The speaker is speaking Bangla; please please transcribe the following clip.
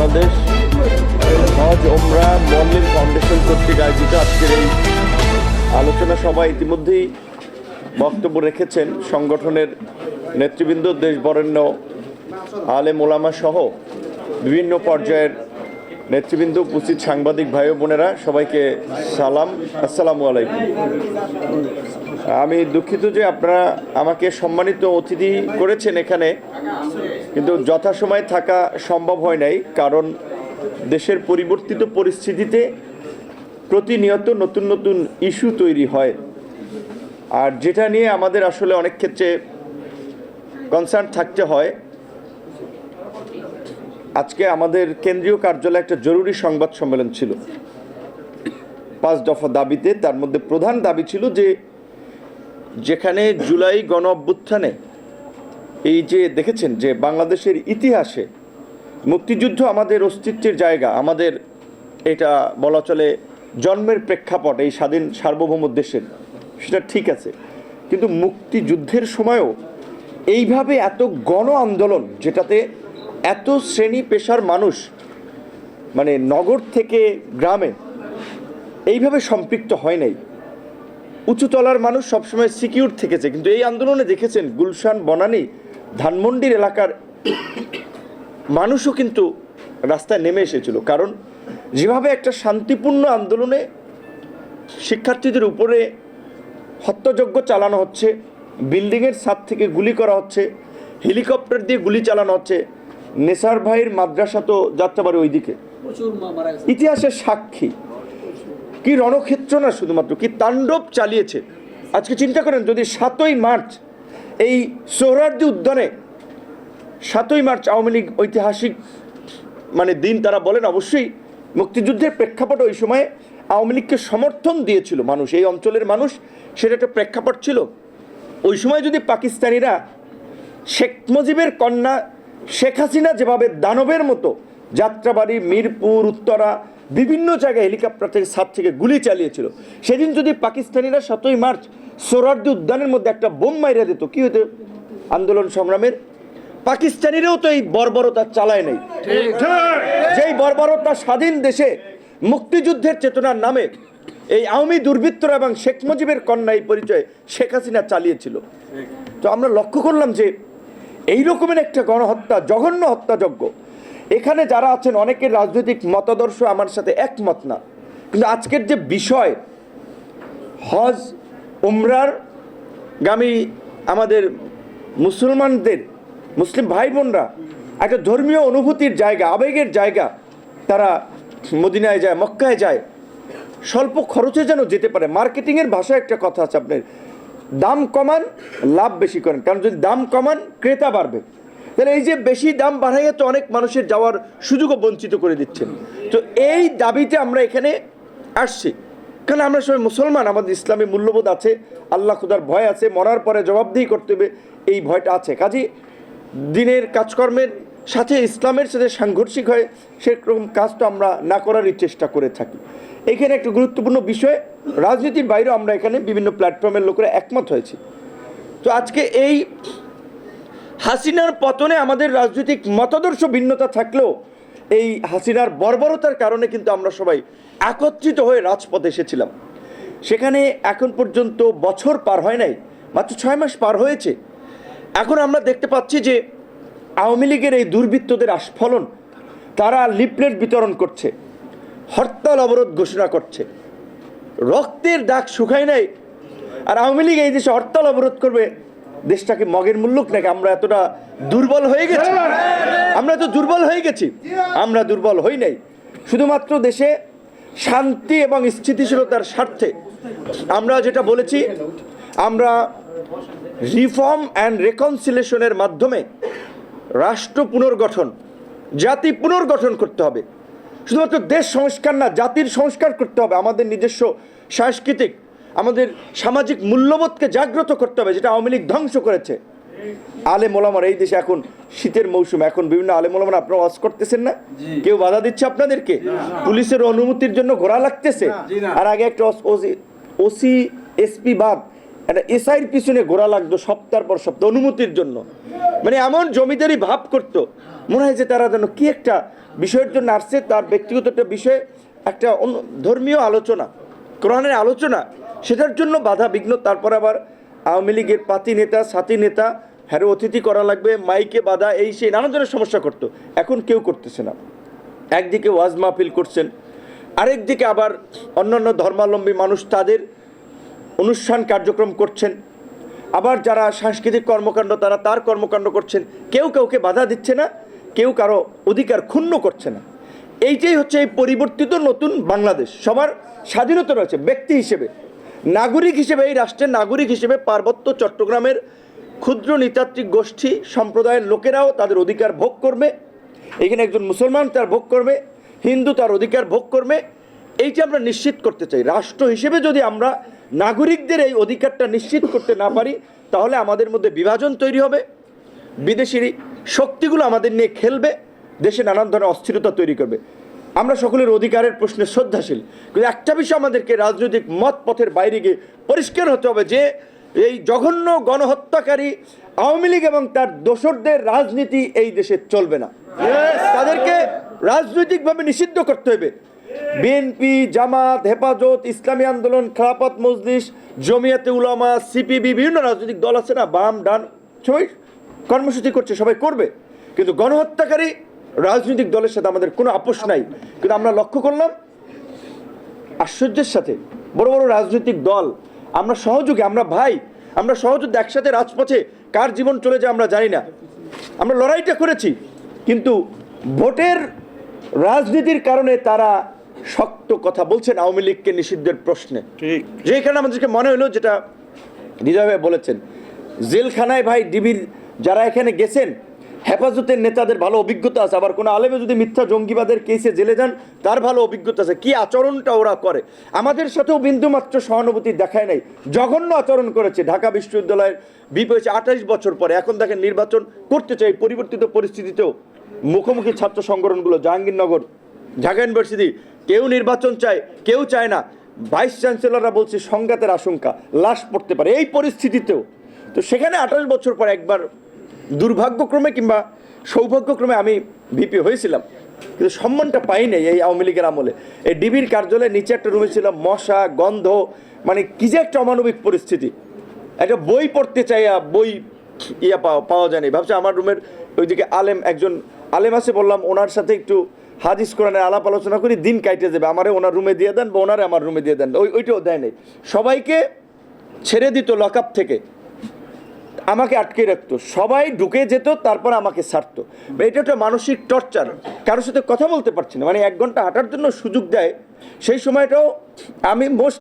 বাংলাদেশ হজ ওমরা মল্লিন ফাউন্ডেশন কর্তৃক আয়োজিত আজকের এই আলোচনা সভায় ইতিমধ্যেই বক্তব্য রেখেছেন সংগঠনের নেতৃবৃন্দ দেশ বরেণ্য আলেম ওলামা সহ বিভিন্ন পর্যায়ের নেতৃবৃন্দ, উপস্থিত সাংবাদিক ভাই বোনেরা, সবাইকে সালাম। আসসালামু আলাইকুম। আমি দুঃখিত যে আপনারা আমাকে সম্মানিত অতিথি করেছেন এখানে। কিন্তু যথাসময়ে থাকা সম্ভব হয় নাই, কারণ দেশের পরিবর্তিত পরিস্থিতিতে প্রতিনিয়ত নতুন নতুন ইস্যু তৈরি হয়। আর যেটা নিয়ে আমাদের আসলে অনেক ক্ষেত্রে কনসার্ন থাকতে হয়, আজকে আমাদের কেন্দ্রীয় কার্যালয়ে একটা জরুরি সংবাদ সম্মেলন ছিল। পাঁচ দফা দাবিতে, তার মধ্যে প্রধান দাবি ছিল যে, যেখানে জুলাই গণ অভ্যুত্থানে এই যে দেখেছেন যে বাংলাদেশের ইতিহাসে মুক্তিযুদ্ধ আমাদের অস্তিত্বের জায়গা, আমাদের এটা বলা চলে জন্মের প্রেক্ষাপট, এই স্বাধীন সার্বভৌম দেশের, সেটা ঠিক আছে। কিন্তু মুক্তিযুদ্ধের সময়ও এইভাবে এত গণ আন্দোলন, যেটাতে এত শ্রেণি পেশার মানুষ মানে নগর থেকে গ্রামে, এইভাবে সম্পৃক্ত হয় নাই। উঁচুতলার মানুষ সবসময় সিকিউর থেকেছে, কিন্তু এই আন্দোলনে দেখেছেন গুলশান বনানী ধানমন্ডির এলাকার মানুষও কিন্তু রাস্তায় নেমে এসেছিল। কারণ যেভাবে একটা শান্তিপূর্ণ আন্দোলনে শিক্ষার্থীদের উপরে হত্যাযজ্ঞ চালানো হচ্ছে বিল্ডিংয়ের ছাদ থেকে গুলি করা হচ্ছে হেলিকপ্টার দিয়ে গুলি চালানো হচ্ছে নেসার ভাইয়ের মাদ্রাসা তো যাত্রাবাড়ি ওইদিকে। ইতিহাসের সাক্ষী। কি রণক্ষেত্র না শুধুমাত্র কি তাণ্ডব চালিয়েছে। আজকে চিন্তা করেন যদি সাতই মার্চ এই সোহরার্দি উদ্যানে সাতই মার্চ আওয়ামী লীগ ঐতিহাসিক মানে দিন তারা বলেন, অবশ্যই মুক্তিযুদ্ধের প্রেক্ষাপট ওই সময়ে আওয়ামী লীগকে সমর্থন দিয়েছিল মানুষ, এই অঞ্চলের মানুষ, সেটা একটা প্রেক্ষাপট ছিল। ওই সময় যদি পাকিস্তানিরা শেখ মুজিবের কন্যা শেখ হাসিনা যেভাবে দানবের মতো যাত্রাবাড়ি, মিরপুর, উত্তরা, বিভিন্ন জায়গায় হেলিকপ্টার থেকে ছাদ থেকে গুলি চালিয়েছিল, সেদিন যদি পাকিস্তানিরা সাতই মার্চ সোরার্দি উদ্যানের মধ্যে একটা বোম মাইরা দিত, কি হতো আন্দোলন সংগ্রামের। পাকিস্তানিরাও তো এই বর্বরতা চালায় নাই। যেই বর্বরতা স্বাধীন দেশে মুক্তিযুদ্ধের চেতনার নামে এই আওয়ামী দুর্বৃত্তরা এবং শেখ মুজিবের কন্যা এই পরিচয় শেখ হাসিনা চালিয়েছিল। তো আমরা লক্ষ্য করলাম যে এই রকমের একটা গণহত্যা, জঘন্য হত্যাযজ্ঞ। এখানে যারা আছেন, অনেকের রাজনৈতিক মতাদর্শ আমার সাথে একমত না। কিন্তু আজকের যে বিষয়, হজ উমরার গামী আমাদের মুসলমানদের, মুসলিম ভাই বোনরা একটা ধর্মীয় অনুভূতির জায়গা, আবেগের জায়গা তারা মদিনায় যায়, মক্কায় যায়। স্বল্প খরচে যেন যেতে পারে। মার্কেটিংয়ের ভাষায় একটা কথা আছে আপনার, দাম কমান, লাভ বেশি করেন। কারণ যদি দাম কমান, ক্রেতা বাড়বে। তাহলে এই যে বেশি দাম বাড়াইয়া তো অনেক মানুষের যাওয়ার সুযোগও বঞ্চিত করে দিচ্ছেন তো এই দাবিতে আমরা এখানে আসছি। কারণ আমরা সবাই মুসলমান, আমাদের ইসলামী মূল্যবোধ আছে, আল্লাহ খুদার ভয় আছে, মরার পরে জবাবদিহি করতে হবে, এই ভয়টা আছে। কাজী, দিনের কাজকর্মের সাথে ইসলামের সাথে সাংঘর্ষিক হয়, সেরকম কাজ তো আমরা না করারই চেষ্টা করে থাকি। এখানে একটা গুরুত্বপূর্ণ বিষয়, রাজনীতির বাইরেও আমরা এখানে বিভিন্ন প্ল্যাটফর্মের লোকেরা একমত হয়েছি। তো আজকে এই হাসিনার পতনে আমাদের রাজনৈতিক মতাদর্শ ভিন্নতা থাকলেও এই হাসিনার বর্বরতার কারণে কিন্তু আমরা সবাই একত্রিত হয়ে রাজপথে এসেছিলাম। সেখানে এখন পর্যন্ত বছর পার হয় নাই, মাত্র ছয় মাস পার হয়েছে। এখন আমরা দেখতে পাচ্ছি যে আওয়ামী লীগের এই দুর্বৃত্তদের আস্ফলন, তারা লিফলেট বিতরণ করছে, হরতাল অবরোধ ঘোষণা করছে। রক্তের দাগ শুকায় নাই, আর আওয়ামী লীগ এই দেশে হরতাল অবরোধ করবে দেশটাকে মগের মূল্যক নাকি? আমরা এতটা দুর্বল হয়ে গেছি। আমরা তো দুর্বল হয়ে গেছি। আমরা দুর্বল হই নাই। শুধুমাত্র দেশে শান্তি এবং স্থিতিশীলতার স্বার্থে আমরা যেটা বলেছি, আমরা রিফর্ম অ্যান্ড রেকনসিলেশনের মাধ্যমে রাষ্ট্র পুনর্গঠন, জাতি পুনর্গঠন করতে হবে। শুধুমাত্র দেশ সংস্কার না, জাতির সংস্কার করতে হবে। আমাদের নিজস্ব সাংস্কৃতিক আমাদের সামাজিক মূল্যবোধকে জাগ্রত করতে হবে যেটা আওয়ামী লীগ ধ্বংস করেছে। আলে মোলামার এই দেশে এখন শীতের মৌসুম এখন বিভিন্ন আলে মোলামার আপনারা ওয়াজ করতেছেন না? কেউ বাধা দিচ্ছে আপনাদেরকে? পুলিশের অনুমতির জন্য ঘোরা লাগতেছে। আর আগে একটা ওসি এসপি বাদ একটা এসআইয়ের পিছনে ঘোরা লাগতো সপ্তাহ পর সপ্তাহ অনুমতির জন্য। মানে এমন জমিদারি ভাব করতো। মনে হয় যে তারা যেন কি একটা বিষয়ের জন্য আসছে তার ব্যক্তিগত একটা বিষয়ে একটা ধর্মীয় আলোচনা কোরআনের আলোচনা। সেটার জন্য বাধা বিঘ্ন। তারপর আবার আওয়ামী লীগের পাতি নেতা সাথী নেতা, হ্যারো অতিথি করা লাগবে, মাইকে বাধা, এই সেই নানা ধরনের সমস্যা করতো। এখন কেউ করতেছে না। একদিকে ওয়াজ মাহফিল করছেন, আরেকদিকে আবার অন্যান্য ধর্মাবলম্বী মানুষ তাদের অনুষ্ঠান কার্যক্রম করছেন। আবার যারা সাংস্কৃতিক কর্মকাণ্ড, তারা তার কর্মকাণ্ড করছেন। কেউ কাউকে বাধা দিচ্ছে না, কেউ কারও অধিকার ক্ষুণ্ণ করছে না। এইটাই হচ্ছে এই পরিবর্তিত নতুন বাংলাদেশ। সবার স্বাধীনতা রয়েছে, ব্যক্তি হিসেবে। নাগরিক হিসেবে, এই রাষ্ট্রের নাগরিক হিসেবে পার্বত্য চট্টগ্রামের ক্ষুদ্র নৃতাত্ত্বিক গোষ্ঠী সম্প্রদায়ের লোকেরাও তাদের অধিকার ভোগ করবে। এখানে একজন মুসলমান তার ভোগ করবে, হিন্দু তার অধিকার ভোগ করবে। এইটা আমরা নিশ্চিত করতে চাই, রাষ্ট্র হিসেবে যদি আমরা নাগরিকদের এই অধিকারটা নিশ্চিত করতে না পারি, তাহলে আমাদের মধ্যে বিভাজন তৈরি হবে। বিদেশি শক্তিগুলো আমাদের নিয়ে খেলবে, দেশে নানান ধরনের অস্থিরতা তৈরি করবে। আমরা সকলের অধিকারের প্রশ্নে শ্রদ্ধাশীল। কিন্তু একটা বিষয় আমাদেরকে রাজনৈতিক মত পথের বাইরে গিয়ে পরিষ্কার হতে হবে যে এই জঘন্য গণহত্যাকারী আওয়ামী লীগ এবং তার দোসরদের রাজনীতি এই দেশে চলবে না। তাদেরকে রাজনৈতিকভাবে নিষিদ্ধ করতে হবে। বিএনপি জামাত হেফাজত ইসলামী আন্দোলন খেলাপথ মজলিস জমিয়াতে উলামা সিপিবি বিভিন্ন রাজনৈতিক দল আছে না বাম ডান সবাই কর্মসূচি করছে সবাই করবে। কিন্তু গণহত্যাকারী রাজনৈতিক দলের সাথে আমাদের কোনো আপোষ নাই। কিন্তু আমরা লক্ষ্য করলাম আশ্চর্যের সাথে বড় বড় রাজনৈতিক দল আমরা সহযোগী আমরা ভাই আমরা সহযোগী একসাথে রাজপথে কার জীবন চলে যায় আমরা জানি না। আমরা লড়াইটা করেছি কিন্তু ভোটের রাজনীতির কারণে তারা শক্ত কথা বলছেন আওয়ামী লীগকে নিষিদ্ধের প্রশ্নে। ঠিক। যেখানে আমাদেরকে মনে হলো যেটা হৃদয় বলেছেন জেলখানায় ভাই ডিবির যারা এখানে গেছেন হেফাজতের নেতাদের ভালো অভিজ্ঞতা আছে, আবার কোনো আলেমে যদি মিথ্যা জঙ্গিবাদের কেসে জেলে যান, তার ভালো অভিজ্ঞতা আছে। কি আচরণটা ওরা করে? আমাদের সাথেও বিন্দুমাত্র সহানুভূতি দেখায় নাই। জঘন্য আচরণ করেছে ঢাকা বিশ্ববিদ্যালয়ের বিপি হয়েছে আঠাইশ বছর পরে। এখন দেখেন নির্বাচন করতে চাই, পরিবর্তিত পরিস্থিতিতেও। মুখোমুখি ছাত্র সংগঠনগুলো, জাহাঙ্গীরনগর, ঢাকা ইউনিভার্সিটি, কেউ নির্বাচন চায়, কেউ চায় না। ভাইস চ্যান্সেলররা বলছে, সংঘাতের আশঙ্কা, লাশ পড়তে পারে। এই পরিস্থিতিতেও। তো সেখানে আঠাশ বছর পর একবার দুর্ভাগ্যক্রমে কিংবা সৌভাগ্যক্রমে আমি ভিপি হয়েছিলাম। কিন্তু সম্মানটা পাই নাই এই আওয়ামী লীগের আমলে। এই ডিবির কার্যালয়ের নিচে একটা রুমে ছিল মশা, গন্ধ মানে কি যে একটা অমানবিক পরিস্থিতি। একটা বই পড়তে চাইয়া বই ইয়া পাওয়া পাওয়া যায়নি। ভাবছি আমার রুমের ওইদিকে আলেম, একজন আলেম আছে, বললাম ওনার সাথে একটু হাদিস কোরআনের আলাপ আলোচনা করি, দিন কাইটে যাবে। আমারে ওনার রুমে দিয়ে দেন বা ওনারে আমার রুমে দিয়ে দেন। ওই, ওইটাও দেয় নাই। সবাইকে ছেড়ে দিত লকআপ থেকে। আমাকে আটকে রাখতো। সবাই ঢুকে যেত, তারপর আমাকে ছাড়তো। এটা একটা মানসিক টর্চার। কারোর সাথে কথা বলতে পারছি না। মানে এক ঘণ্টা হাঁটার জন্য সুযোগ দেয়। সেই সময়টাও আমি মোস্ট